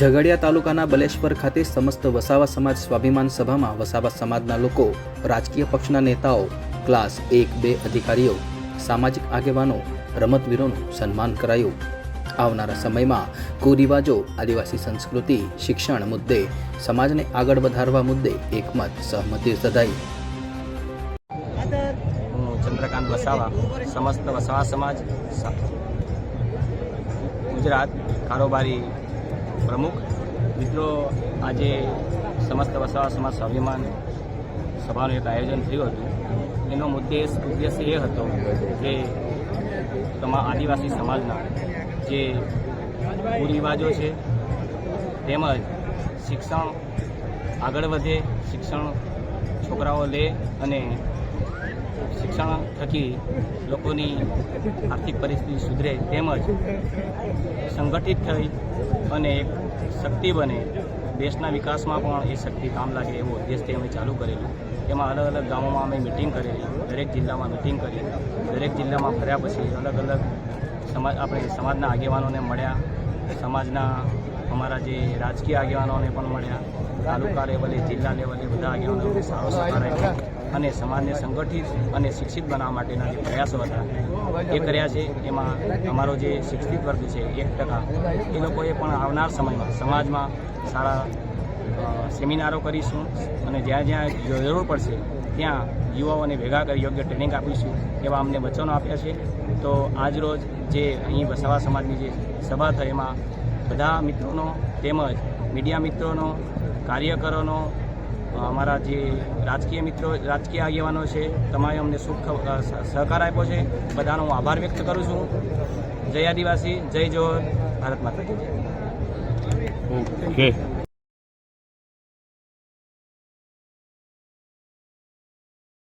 ઝઘડિયા તાલુકાના બલેશ્વર ખાતે સમસ્ત વસાવા સમાજ સ્વાભિમાન સભામાં વસાવા સમાજના લોકો, રાજકીય પક્ષના નેતાઓ, ક્લાસ એક બે અધિકારીઓ, સામાજિક આગેવાનો, રમતવીરોનું સન્માન કરાયું. આવનારા સમયમાં કુરિવાજો, આદિવાસી સંસ્કૃતિ, શિક્ષણ મુદ્દે સમાજને આગળ વધારવા મુદ્દે એકમત સહમતિ સધાઈ. હું ચંદ્રકાંત વસાવા, સમસ્ત વસાવા સમાજ ગુજરાત કારોબારી પ્રમુખ. મિત્રો, આજે સમસ્ત વસાવા સમાજ સ્વાભિમાન સભાનું એક આયોજન થયું હતું. એનો ઉદ્દેશ ઉદ્દેશ એ હતો કે તમામ આદિવાસી સમાજના જે કુરિવાજો છે, તેમજ શિક્ષણ આગળ વધે, શિક્ષણ છોકરાઓ લે અને શિક્ષણ થકી લોકોની આર્થિક પરિસ્થિતિ સુધરે તેમજ સંગઠિત થઈ અને એક શક્તિ બને. દેશના વિકાસમાં પણ એ શક્તિ કામ લાગે એવો ઉદ્દેશથી અમે ચાલુ કરેલું. એમાં અલગ અલગ ગામોમાં અમે મિટિંગ કરેલી, દરેક જિલ્લામાં મિટિંગ કરી. દરેક જિલ્લામાં ફર્યા પછી અલગ અલગ સમાજ, આપણે સમાજના આગેવાનોને મળ્યા. સમાજના અમારા જે રાજકીય આગેવાનોને પણ મળ્યા. તાલુકા લેવલે, જિલ્લા લેવલે બધા આગેવાનોને સારો સહકાર અને સમાજને સંગઠિત અને શિક્ષિત બનાવવા માટેના જે પ્રયાસો હતા, એ કર્યા છે. એમાં અમારો જે શિક્ષિત વર્ગ છે, એક ટકા, એ લોકોએ પણ આવનાર સમયમાં સમાજમાં સારા સેમિનારો કરીશું અને જ્યાં જ્યાં જરૂર પડશે, ત્યાં યુવાઓને ભેગા કરી યોગ્ય ટ્રેનિંગ આપીશું એવા અમને વચનો આપ્યા છે. તો આજ રોજ જે અહીં વસાવા સમાજની જે સભા થઈ, એમાં બધા મિત્રોનો તેમજ મીડિયા મિત્રોનો કાર્યકરોનો અમારા જે રાજકીય મિત્રો, રાજકીય આગેવાનો છે, તમારે અમને સુખ સહકાર આપ્યો છે. બધાનો હું આભાર વ્યક્ત કરું છું. જય આદિવાસી, જય જોહર ભારત માતા ઓકે